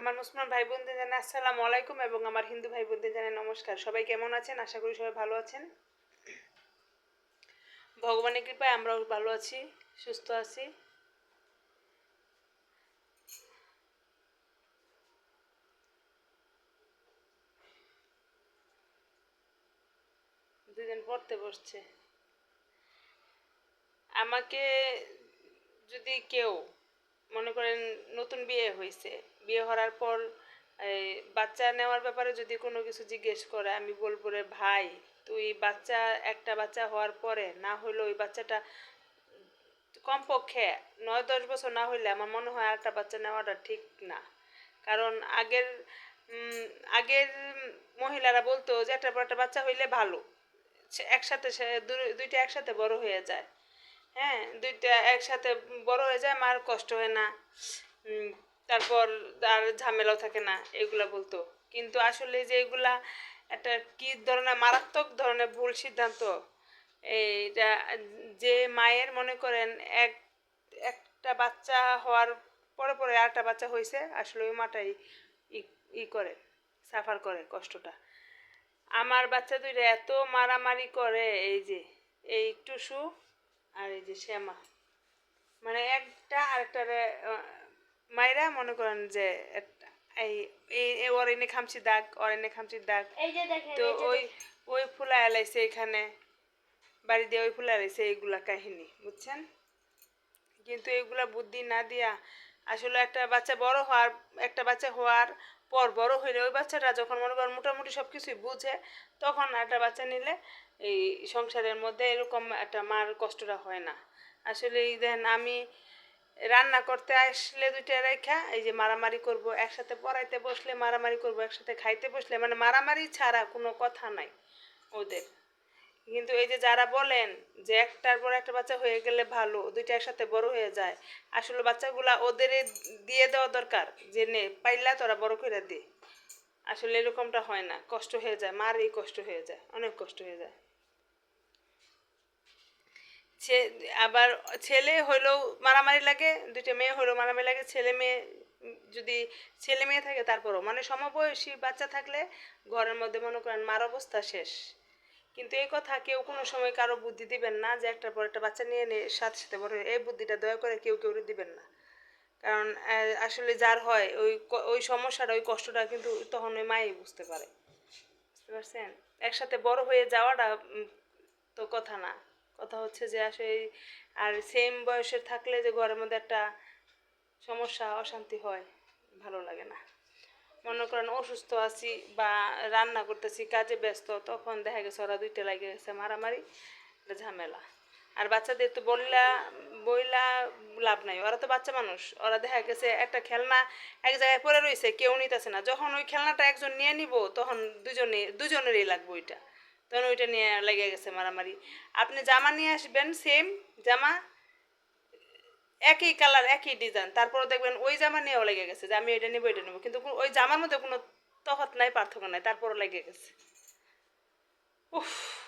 আমার মুসলমান ভাই বোনদের জানাই আসসালামু আলাইকুম এবং আমার হিন্দু ভাই বোনদের জানাই নমস্কার। সবাই কেমন আছেন? আশা করি সবাই ভালো আছেন। ভগবানের কৃপায় আমরাও ভালো আছি, সুস্থ আছি। দুজন পড়তে বসছে। আমাকে যদি কেউ মনে করেন নতুন বিয়ে হয়েছে বিয়ে হওয়ার পর বাচ্চা নেওয়ার ব্যাপারে যদি কোনো কিছু জিজ্ঞেস করে, আমি বলব রে, ভাই, তুই বাচ্চা, একটা বাচ্চা হওয়ার পরে না হইলে ওই বাচ্চাটা কমপক্ষে নয়, দশ বছর না হইলে আমার মনে হয় একটা বাচ্চা নেওয়াটা ঠিক না। কারণ আগের আগের মহিলারা বলতো যে একটা একটা বাচ্চা হইলে ভালো। একসাথে দুইটা একসাথে বড় হয়ে যায়। হ্যাঁ দুইটা একসাথে বড় হয়ে যায়, মার কষ্ট হয় না। তারপর আর ঝামেলাও থাকে না, এগুলা বলতো। কিন্তু আসলে যে এগুলা একটা কি ধরনের মারাত্মক ধরনের ভুল সিদ্ধান্ত, এইটা যে মায়ের মনে করেন এক, একটা বাচ্চা হওয়ার পরে পরে আরেকটা বাচ্চা হয়েছে আসলে ওই মাটাই ই- করে, সাফার করে কষ্টটা। আমার বাচ্চা দুইটা এত মারামারি করে, এই যে, এই টুসু আর এই যে শ্যামা। মানে একটা আরেকটারে মায়েরা মনে করেন যে এই এই- এই ওর এনে খামচি দাগ ওর এনে খামচির দাগ। তো ওই ওই ফুলা এলাইছে এখানে বাড়ি দিয়ে ওই ফুলা এলাইছে এইগুলা কাহিনী বুঝছেন? কিন্তু এইগুলা বুদ্ধি না দিয়া আসলে একটা বাচ্চা বড় হওয়ার, একটা বাচ্চা হওয়ার পর বড় হইলে ওই বাচ্চাটা যখন মনে করেন মোটামুটি সব কিছুই বুঝে, তখন একটা বাচ্চা নিলে এই সংসারের মধ্যে এরকম একটা মার কষ্টটা হয় না। আসলে এই দেখেন আমি রান্না করতে আসলে দুইটা রেখা, এই যে মারামারি করব, একসাথে পড়াইতে বসলে মারামারি করব, একসাথে খাইতে বসলে মানে মারামারি ছাড়া কোনো কথা নাই ওদের। কিন্তু এই যে যারা বলেন যে একটার পর একটা বাচ্চা হয়ে গেলে ভালো, দুইটা একসাথে বড় হয়ে যায়, আসলে বাচ্চাগুলা ওদের দিয়ে দেওয়া দরকার যে নে, পাইলা তোরা বড় করে দে। আসলে এরকমটা হয় না, কষ্ট হয়ে যায়, মারই কষ্ট হয়ে যায়, অনেক কষ্ট হয়ে যায়। ছে- আবার ছেলে হইলেও মারামারি লাগে, দুইটা মেয়ে হইলেও মারামারি লাগে, ছেলে মেয়ে, যদি ছেলে মেয়ে থাকে তারপরও মানে সমবয়সী বাচ্চা থাকলে ঘরের মধ্যে মনে করেন মার অবস্থা শেষ। কিন্তু এই কথা কেউ কোনো সময় কারও বুদ্ধি দিবেন না যে একটার পর একটা বাচ্চা নিয়ে নিয়ে সাথে সাথে বড় এই বুদ্ধিটা দয়া করে কেউ কেউ দিবেন না। কারণ আসলে যার হয়, ওই ওই সমস্যাটা, ওই কষ্টটা কিন্তু তখন ওই মাই বুঝতে পারে। বুঝতে পারছেন? একসাথে বড় হয়ে যাওয়াটা তো কথা না। কথা হচ্ছে যে আসলে আর সেম বয়সের থাকলে যে ঘরের মধ্যে একটা সমস্যা, অশান্তি হয়, ভালো লাগে না। মনে করেন অসুস্থ আছি বা রান্না করতেছি, কাজে ব্যস্ত, তখন দেখা গেছে ওরা দুইটা লাগে গেছে মারামারি ঝামেলা। আর বাচ্চাদের তো বললা বইলা লাভ নাই, ওরা তো বাচ্চা মানুষ। ওরা দেখা গেছে একটা খেলনা এক জায়গায় পড়ে রয়েছে কেউ নিতেছে না। যখন ওই খেলনাটা একজন নিয়ে নিব, তখন দুজনে, দুজনেরই লাগবে ওইটা। তখন ওইটা নিয়ে লেগে গেছে মারামারি। আপনি জামা নিয়ে আসবেন সেম জামা একই কালার একই ডিজাইন তারপরে দেখবেন ওই জামা নিয়েও লেগে গেছে যে আমি এটা নেব এটা নেব। কিন্তু ওই জামার মধ্যে কোনো তফাৎ নাই, পার্থক্য নাই, তারপরও লেগে গেছে। উফ।